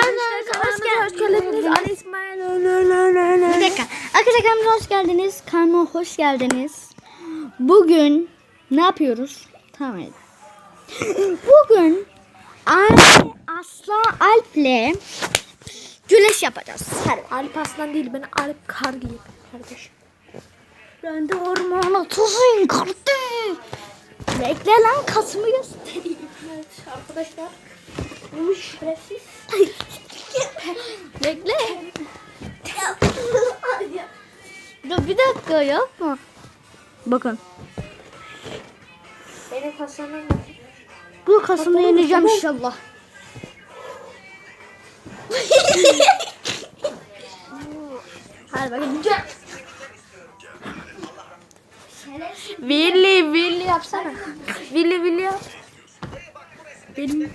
kanalımıza hoş geldiniz. Ali İsmail. Bir dakika. Arkadaşlar kanalımıza hoş geldiniz. Kanalıma hoş geldiniz. Bugün ne yapıyoruz? Tamam. hadi. Bugün Ay- Aslan Alp'le güreş yapacağız. Hadi. Alp Aslan değil ben Alp Kargıyım kardeşim. Ben de ormana tuzuyum kardeş. Bekle lan kasımı göstereyim. Evet arkadaşlar. Bu şerefsiz. Bekle. Dur bir dakika yapma. Bakın. Benim Hasan'ım Bu kasımda yeneceğim inşallah. Hadi bakayım. Willy Willy yapsana. Willy Willy yap. Willy.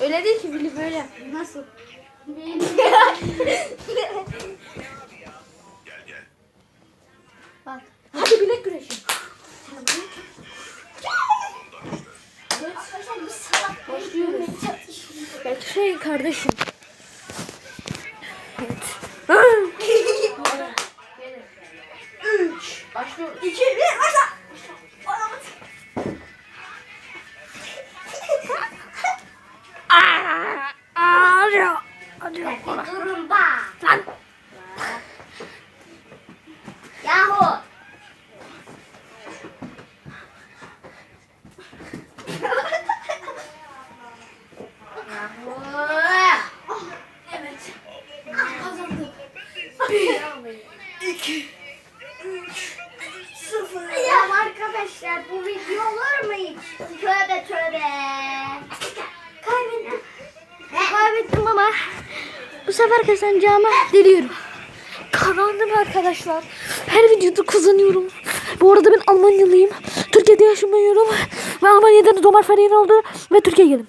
Öyle değil ki Willy böyle. Nasıl? Bak. Hadi bilek güreşi. Başlıyoruz. Bekleyin kardeşim. Evet. Üç. Başlıyoruz. İki, bir, Bak. Lan. Yahu. Ya arkadaşlar bu video olur mu hiç? Tövbe tövbe. Bu sefer kazanacağımı diliyorum. Kazandım arkadaşlar. Her videoda kazanıyorum. Bu arada ben Almanyalıyım. Türkiye'de yaşamıyorum. Ve Almanya'da Domar Ferien oldu. Ve Türkiye'ye geldim.